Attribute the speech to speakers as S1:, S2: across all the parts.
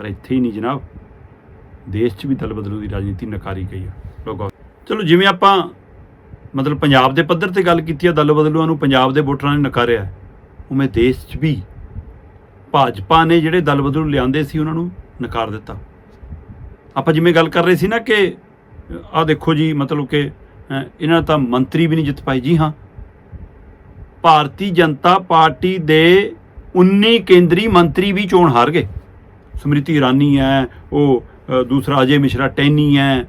S1: ਪਰ ਇੱਥੇ ਹੀ ਨਹੀਂ ਜਨਾਬ। ਦੇਸ਼ 'ਚ ਵੀ ਦਲ ਬਦਲੂ ਦੀ ਰਾਜਨੀਤੀ ਨਕਾਰੀ ਗਈ ਆ। ਲਓ ਚਲੋ ਜਿਵੇਂ ਆਪਾਂ ਮਤਲਬ ਪੰਜਾਬ ਦੇ ਪੱਧਰ ਤੇ ਗੱਲ ਕੀਤੀ ਆ, ਦਲ ਬਦਲੂਆਂ ਨੂੰ ਪੰਜਾਬ ਦੇ ਵੋਟਰਾਂ ਨੇ ਨਕਾਰਿਆ। ਉਵੇਂ ਦੇਸ਼ 'ਚ ਵੀ ਭਾਜਪਾ ਨੇ ਜਿਹੜੇ ਦਲ ਬਦਲੂ ਲਿਆਂਦੇ ਸੀ, ਉਹਨਾਂ ਨੂੰ ਨਕਾਰ ਦਿੱਤਾ। ਆਪਾਂ ਜਿਵੇਂ ਗੱਲ ਕਰ ਰਹੇ ਸੀ ਨਾ ਕਿ, ਆਹ ਦੇਖੋ ਜੀ, ਮਤਲਬ ਕਿ ਇਹਨਾਂ ਤਾਂ ਮੰਤਰੀ ਵੀ ਨਹੀਂ ਜਿੱਤ ਪਾਈ। ਜੀ ਹਾਂ। ਭਾਰਤੀ ਜਨਤਾ ਪਾਰਟੀ ਦੇ 19 ਕੇਂਦਰੀ ਮੰਤਰੀ ਵੀ ਚੋਣ ਹਾਰ ਗਏ। ਸਮ੍ਰਿਤੀ ਇਰਾਨੀ ਹੈ ਉਹ ਦੂਸਰਾ ਅਜੇ ਮਿਸ਼ਰਾ ਟੈਨੀ ਹੈ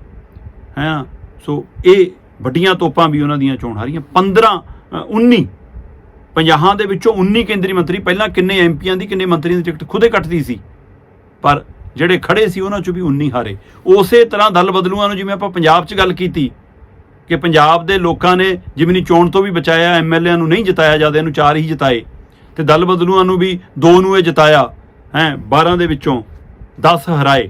S1: ਹੈ ਸੋ ਇਹ ਵੱਡੀਆਂ ਤੋਪਾਂ ਵੀ ਉਹਨਾਂ ਦੀਆਂ ਚੋਣ ਹਾਰੀਆਂ। 15 ਅ, 19 ਪੰਜਾਹਾਂ ਦੇ ਵਿੱਚੋਂ 19 ਕੇਂਦਰੀ ਮੰਤਰੀ ਪਹਿਲਾਂ ਕਿੰਨੇ ਐਮਪੀਆਂ ਦੀ ਕਿੰਨੇ ਮੰਤਰੀਆਂ ਦੀ ਟਿਕਟ ਖੁਦੇ ਕੱਟਦੀ ਸੀ। ਪਰ ਜਿਹੜੇ ਖੜੇ ਸੀ ਉਹਨਾਂ ਚੋਂ ਵੀ 19 ਹਾਰੇ। ਉਸੇ ਤਰ੍ਹਾਂ ਦਲ ਬਦਲੂਆਂ ਨੂੰ ਜਿਵੇਂ ਆਪਾਂ ਪੰਜਾਬ 'ਚ ਗੱਲ ਕੀਤੀ ਕਿ ਪੰਜਾਬ ਦੇ ਲੋਕਾਂ ਨੇ ਜਿਮਨੀ ਚੋਣ ਤੋਂ ਵੀ ਬਚਾਇਆ ਐਮਐਲਏ ਨੂੰ ਨਹੀਂ ਜਿਤਾਇਆ ਜ਼ਿਆਦਾ ਇਹਨੂੰ ਚਾਰ ਹੀ ਜਿਤਾਏ। ਤੇ ਦਲ ਬਦਲੂਆਂ ਨੂੰ ਵੀ ਦੋ ਨੂੰ ਇਹ ਜਿਤਾਇਆ ਹੈ 12 ਦੇ ਵਿੱਚੋਂ। 10 ਹਰਾਏ।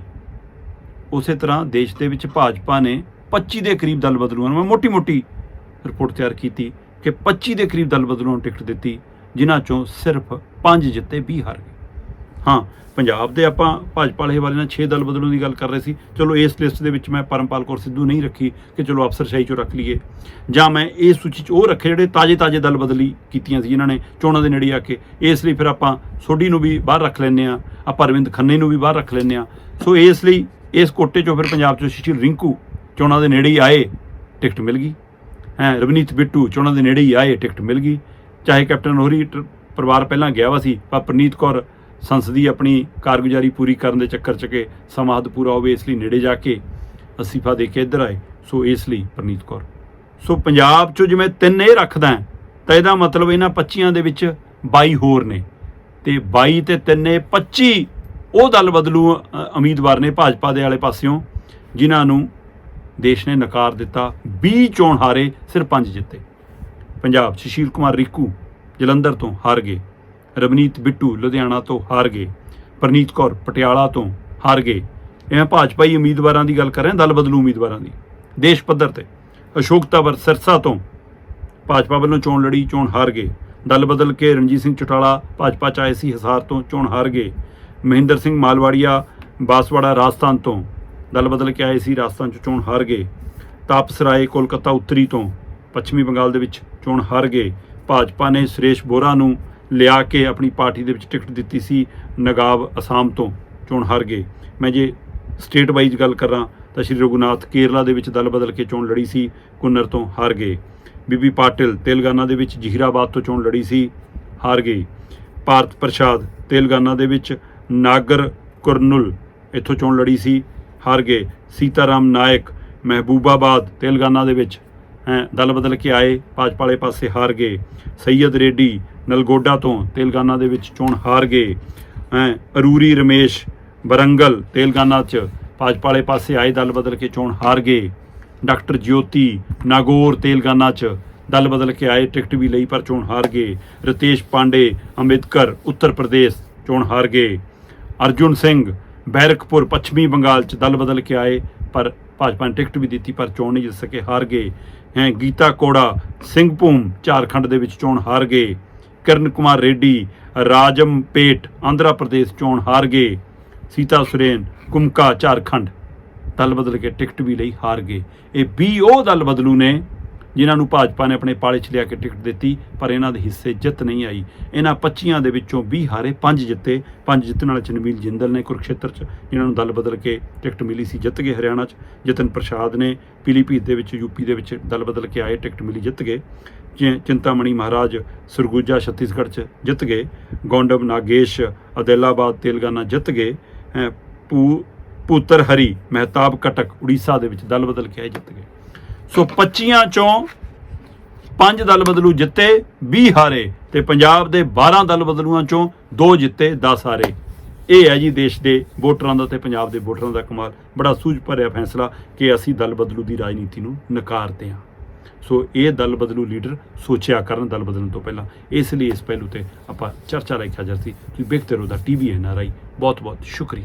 S1: ਉਸੇ ਤਰ੍ਹਾਂ ਦੇਸ਼ ਦੇ ਵਿੱਚ ਭਾਜਪਾ ਨੇ 25 ਦੇ ਕਰੀਬ ਦਲ ਬਦਲੂਆਂ ਨੂੰ ਮੈਂ ਮੋਟੀ-ਮੋਟੀ ਰਿਪੋਰਟ ਤਿਆਰ ਕੀਤੀ ਕਿ 25 ਦੇ ਕਰੀਬ ਦਲ ਬਦਲੂਆਂ ਨੂੰ ਟਿਕਟ ਦਿੱਤੀ, ਜਿਨ੍ਹਾਂ ਚੋਂ ਸਿਰਫ 5 ਜਿੱਤੇ 20 ਹਾਰ ਗਏ। ਹਾਂ, ਪੰਜਾਬ ਦੇ ਆਪਾਂ ਭਾਜਪਾ ਵਾਲੇ ਵਾਲੇ ਨਾਲ 6 ਦਲ ਬਦਲਣ ਦੀ ਗੱਲ ਕਰ ਰਹੇ ਸੀ। ਚਲੋ ਇਸ ਲਿਸਟ ਦੇ ਵਿੱਚ ਮੈਂ ਪਰਮਪਾਲ ਕੌਰ ਸਿੱਧੂ ਨਹੀਂ ਰੱਖੀ ਕਿ ਚਲੋ ਅਫਸਰਸ਼ਾਹੀ ਚੋਂ ਰੱਖ ਲਈਏ। ਜਾਂ ਮੈਂ ਇਹ ਸੂਚੀ 'ਚ ਉਹ ਰੱਖੇ ਜਿਹੜੇ ਤਾਜੇ-ਤਾਜੇ ਦਲ ਬਦਲੀ ਕੀਤੀਆਂ ਸੀ ਇਹਨਾਂ ਨੇ ਚੋਣਾਂ ਦੇ ਨੇੜੇ ਆ ਕੇ। ਇਸ ਲਈ ਫਿਰ ਆਪਾਂ ਸੋਢੀ ਨੂੰ ਵੀ ਬਾਹਰ ਰੱਖ ਲੈਂਦੇ ਆ ਆਪਾਂ ਅਰਵਿੰਦ ਖੰਨੇ ਨੂੰ ਵੀ ਬਾਹਰ ਰੱਖ ਲੈਂਦੇ ਆ ਸੋ ਇਸ ਲਈ ਇਸ ਕੋਟੇ 'ਚੋਂ ਫਿਰ ਪੰਜਾਬ 'ਚੋਂ ਸ਼ਿਸ਼ਿਰ ਰਿੰਕੂ ਚੋਣਾਂ ਦੇ ਨੇੜੇ ਹੀ ਆਏ, ਟਿਕਟ ਮਿਲ ਗਈ। ਹੈ, ਰਵਨੀਤ ਬਿੱਟੂ ਚੋਣਾਂ ਦੇ ਨੇੜੇ ਹੀ ਆਏ, ਟਿਕਟ ਮਿਲ ਗਈ। ਚਾਹੇ ਕੈਪਟਨ ਹੋਰੀ ਟ- ਪਰਿਵਾਰ ਪਹਿਲਾਂ ਗਿਆ ਵਾ ਸੀ, ਪਰ ਪ੍ਰਨੀਤ ਕੌਰ ਸੰਸਦੀ ਆਪਣੀ ਕਾਰਗੁਜ਼ਾਰੀ ਪੂਰੀ ਕਰਨ ਦੇ ਚੱਕਰ 'ਚ ਕੇ ਸਮਾਂ ਪੂਰਾ ਹੋਵੇ, ਇਸ ਲਈ ਨੇੜੇ ਜਾ ਕੇ ਅਸੀਫਾ ਦੇ ਕੇ ਇੱਧਰ ਆਏ। ਸੋ ਇਸ ਲਈ ਪ੍ਰਨੀਤ ਕੌਰ। ਸੋ ਪੰਜਾਬ 'ਚੋਂ ਜਿਵੇਂ ਤਿੰਨ ਇਹ ਰੱਖਦਾ ਤਾਂ ਇਹਦਾ ਮਤਲਬ ਇਹਨਾਂ 25 ਦੇ ਵਿੱਚ 22 ਹੋਰ ਨੇ। ਤੇ 22 ਤੇ ਤਿੰਨੇ 25 ਉਹ ਦਲ ਬਦਲੂ ਉਮੀਦਵਾਰ ਨੇ ਭਾਜਪਾ ਦੇ ਵਾਲੇ ਪਾਸਿਓਂ, ਜਿਨ੍ਹਾਂ ਨੂੰ ਦੇਸ਼ ਨੇ ਨਕਾਰ ਦਿੱਤਾ 20 ਚੋਣ ਹਾਰੇ, ਸਿਰਫ 5 ਜਿੱਤੇ। ਪੰਜਾਬ ਸੁਸ਼ੀਲ ਕੁਮਾਰ ਰਿੱਕੂ ਜਲੰਧਰ ਤੋਂ ਹਾਰ ਗਏ। ਰਵਨੀਤ ਬਿੱਟੂ ਲੁਧਿਆਣਾ ਤੋਂ ਹਾਰ ਗਏ, ਪ੍ਰਨੀਤ ਕੌਰ ਪਟਿਆਲਾ ਤੋਂ ਹਾਰ ਗਏ। ਇਹ ਮੈਂ ਭਾਜਪਾਈ ਉਮੀਦਵਾਰਾਂ ਦੀ ਗੱਲ ਕਰ ਰਿਹਾ ਦਲ ਬਦਲੂ ਉਮੀਦਵਾਰਾਂ ਦੀ। ਦੇਸ਼ ਪੱਧਰ ਤੇ ਅਸ਼ੋਕ ਤਵਰ ਸਿਰਸਾ ਤੋਂ ਭਾਜਪਾ ਵੱਲੋਂ ਚੋਣ ਲੜੀ, ਚੋਣ ਹਾਰ ਗਏ। ਦਲ ਬਦਲ ਕੇ ਰਣਜੀਤ ਸਿੰਘ ਚਟਾਲਾ ਭਾਜਪਾ ਚ ਆਏ ਸੀ, ਹਿਸਾਰ ਤੋਂ ਚੋਣ ਹਾਰ ਗਏ। ਮਹਿੰਦਰ ਸਿੰਘ ਮਾਲਵਾੜੀਆ ਬਾਸਵਾੜਾ ਰਾਜਸਥਾਨ ਤੋਂ ਦਲ ਬਦਲ ਕੇ ਆਏ ਸੀ, ਰਾਜਸਥਾਨ ਚ ਚੋਣ ਹਾਰ ਗਏ। ਤਾਪਸ ਰਾਏ ਕੋਲਕਾਤਾ ਉੱਤਰੀ ਤੋਂ ਪੱਛਮੀ ਬੰਗਾਲ ਦੇ ਵਿੱਚ ਚੋਣ ਹਾਰ ਗਏ। ਭਾਜਪਾ ਨੇ ਸੁਰੇਸ਼ ਬੋਰਾ ਨੂੰ ਲਿਆ ਕੇ ਆਪਣੀ ਪਾਰਟੀ ਦੇ ਵਿੱਚ ਟਿਕਟ ਦਿੱਤੀ ਸੀ ਨਗਾਵ ਅਸਾਮ ਤੋਂ, ਚੋਣ ਹਾਰ ਗਏ। ਮੈਂ ਜੇ ਸਟੇਟ ਵਾਈਜ਼ ਗੱਲ ਕਰਾਂ ਤਾਂ ਸ਼੍ਰੀ ਰਘੁਨਾਥ ਕੇਰਲਾ ਦੇ ਵਿੱਚ ਦਲ ਬਦਲ ਕੇ ਚੋਣ ਲੜੀ ਸੀ ਕੁੰਨਰ ਤੋਂ ਹਾਰ ਗਏ। ਬੀਬੀ ਪਾਟਿਲ ਤੇਲੰਗਾਨਾ ਦੇ ਵਿੱਚ ਜਹੀਰਾਬਾਦ ਤੋਂ ਚੋਣ ਲੜੀ ਸੀ, ਹਾਰ ਗਈ ਭਾਰਤ ਪ੍ਰਸ਼ਾਦ ਤੇਲੰਗਾਨਾ ਦੇ ਵਿੱਚ ਨਾਗਰ ਕੁਰਨੁਲ ਇੱਥੋਂ ਚੋਣ ਲੜੀ ਸੀ, ਹਾਰ ਗਏ। ਸੀਤਾਰਾਮ ਨਾਇਕ ਮਹਿਬੂਬਾਬਾਦ ਤੇਲੰਗਾਨਾ ਦੇ ਵਿੱਚ ਦਲ ਬਦਲ ਕੇ ਆਏ ਭਾਜਪਾ ਵਾਲੇ ਪਾਸੇ ਹਾਰ ਗਏ। ਸੈਯਦ ਰੇਡੀ ਨਲਗੋਡਾ ਤੋਂ ਤੇਲਗਾਨਾ ਦੇ ਵਿੱਚ ਚੋਣ ਹਾਰ ਗਏ। ਹੈਂ, ਅਰੂਰੀ ਰਮੇਸ਼ ਬਰੰਗਲ ਤੇਲਗਾਨਾ 'ਚ ਭਾਜਪਾ ਵਾਲੇ ਪਾਸੇ ਆਏ, ਦਲ ਬਦਲ ਕੇ ਚੋਣ ਹਾਰ ਗਏ। ਡਾਕਟਰ ਜਯੋਤੀ ਨਾਗੌਰ ਤੇਲਗਾਨਾ 'ਚ ਦਲ ਬਦਲ ਕੇ ਆਏ, ਟਿਕਟ ਵੀ ਲਈ ਪਰ ਚੋਣ ਹਾਰ ਗਏ। ਰਤੇਸ਼ ਪਾਂਡੇ ਅੰਬੇਦਕਰ ਉੱਤਰ ਪ੍ਰਦੇਸ਼ ਚੋਣ ਹਾਰ ਗਏ। ਅਰਜੁਨ ਸਿੰਘ ਬੈਰਕਪੁਰ ਪੱਛਮੀ ਬੰਗਾਲ 'ਚ ਦਲ ਬਦਲ ਕੇ ਆਏ, ਪਰ ਭਾਜਪਾ ਨੇ ਟਿਕਟ ਵੀ ਦਿੱਤੀ, ਪਰ ਚੋਣ ਨਹੀਂ ਜਿੱਤ ਸਕੇ, ਹਾਰ ਗਏ। ਹੈ, ਗੀਤਾ ਕੋੜਾ ਸਿੰਘਭੂਮ ਝਾਰਖੰਡ ਦੇ ਵਿੱਚ ਚੋਣ ਹਾਰ ਗਏ। ਕਿਰਨ ਕੁਮਾਰ ਰੇਡੀ ਰਾਜਮਪੇਟ ਆਂਧਰਾ ਪ੍ਰਦੇਸ਼ ਚੋਣ ਹਾਰ ਗਏ। ਸੀਤਾ ਸੁਰੇਨ, ਕੁਮਕਾ, ਝਾਰਖੰਡ, ਦਲ ਬਦਲ ਕੇ ਟਿਕਟ ਵੀ ਲਈ ਹਾਰ ਗਏ। ਇਹ 20 ਉਹ ਦਲ ਬਦਲੂ ਨੇ। ਜਿਨ੍ਹਾਂ ਨੂੰ ਭਾਜਪਾ ਨੇ ਆਪਣੇ ਪਾਲੇ 'ਚ ਲਿਆ ਕੇ ਟਿਕਟ ਦਿੱਤੀ, ਪਰ ਇਹਨਾਂ ਦੇ ਹਿੱਸੇ ਜਿੱਤ ਨਹੀਂ ਆਈ। ਇਹਨਾਂ 25 ਦੇ ਵਿੱਚੋਂ 20 ਹਾਰੇ 5 ਜਿੱਤੇ। 5 ਜਿੱਤਣ ਵਾਲੇ ਚ ਜਿੰਦਲ ਨੇ ਕੁਰਕਸ਼ੇਤਰ 'ਚ, ਜਿਨ੍ਹਾਂ ਨੂੰ ਦਲ ਬਦਲ ਕੇ ਟਿਕਟ ਮਿਲੀ ਸੀ, ਜਿੱਤ ਗਏ ਹਰਿਆਣਾ 'ਚ। ਜਤਨ ਪ੍ਰਸ਼ਾਦ ਨੇ ਪੀਲੀਭੀਤ ਦੇ ਵਿੱਚ, ਯੂਪੀ ਦੇ ਵਿੱਚ ਦਲ ਬਦਲ ਕੇ ਆਏ, ਟਿਕਟ ਮਿਲੀ, ਜਿੱਤ ਗਏ। ਚਿ- ਚਿੰਤਾਮਣੀ ਮਹਾਰਾਜ ਸਰਗੁਜਾ, ਛੱਤੀਸਗੜ੍ਹ 'ਚ, ਜਿੱਤ ਗਏ। ਗੌਂਡਮ ਨਾਗੇਸ਼, ਅਦੈਲਾਬਾਦ ਤੇਲਗਾਨਾ ਜਿੱਤ ਗਏ। ਪੂ, ਪੁੱਤਰ ਹਰੀ, ਮਹਿਤਾਬ ਕਟਕ, ਉੜੀਸਾ ਦੇ ਵਿੱਚ ਦਲ ਬਦਲ ਕੇ ਆਏ, ਜਿੱਤ ਗਏ। ਸੋ 25 ਚੋਂ ਪੰਜ ਦਲ ਬਦਲੂ ਜਿੱਤੇ 20 ਹਾਰੇ ਤੇ ਪੰਜਾਬ ਦੇ 12 ਦਲ ਬਦਲੂਆਂ ਚੋਂ 2 ਜਿੱਤੇ 10 ਹਾਰੇ। ਇਹ ਹੈ ਜੀ ਦੇਸ਼ ਦੇ ਵੋਟਰਾਂ ਦਾ ਤੇ ਪੰਜਾਬ ਦੇ ਵੋਟਰਾਂ ਦਾ ਕਮਾਲ। ਬੜਾ ਸੂਝ ਭਰਿਆ ਫੈਸਲਾ ਕਿ ਅਸੀਂ ਦਲ ਬਦਲੂ ਦੀ ਰਾਜਨੀਤੀ ਨੂੰ ਨਕਾਰਦੇ ਹਾਂ। ਸੋ ਇਹ ਦਲ ਬਦਲੂ ਲੀਡਰ ਸੋਚਿਆ ਕਰਨ ਦਲ ਬਦਲਣ ਤੋਂ ਪਹਿਲਾਂ। ਇਸ ਲਈ ਇਸ ਪਹਿਲੂ ਤੇ ਆਪਾਂ ਚਰਚਾ ਲਈ ਹਾਜ਼ਰ ਸੀ। ਤੁਸੀਂ ਵੇਖਦੇ ਰਹੋ ਦਾ ਟੀਵੀ ਐਨਆਰਆਈ ਬਹੁਤ ਬਹੁਤ ਸ਼ੁਕਰੀਆ।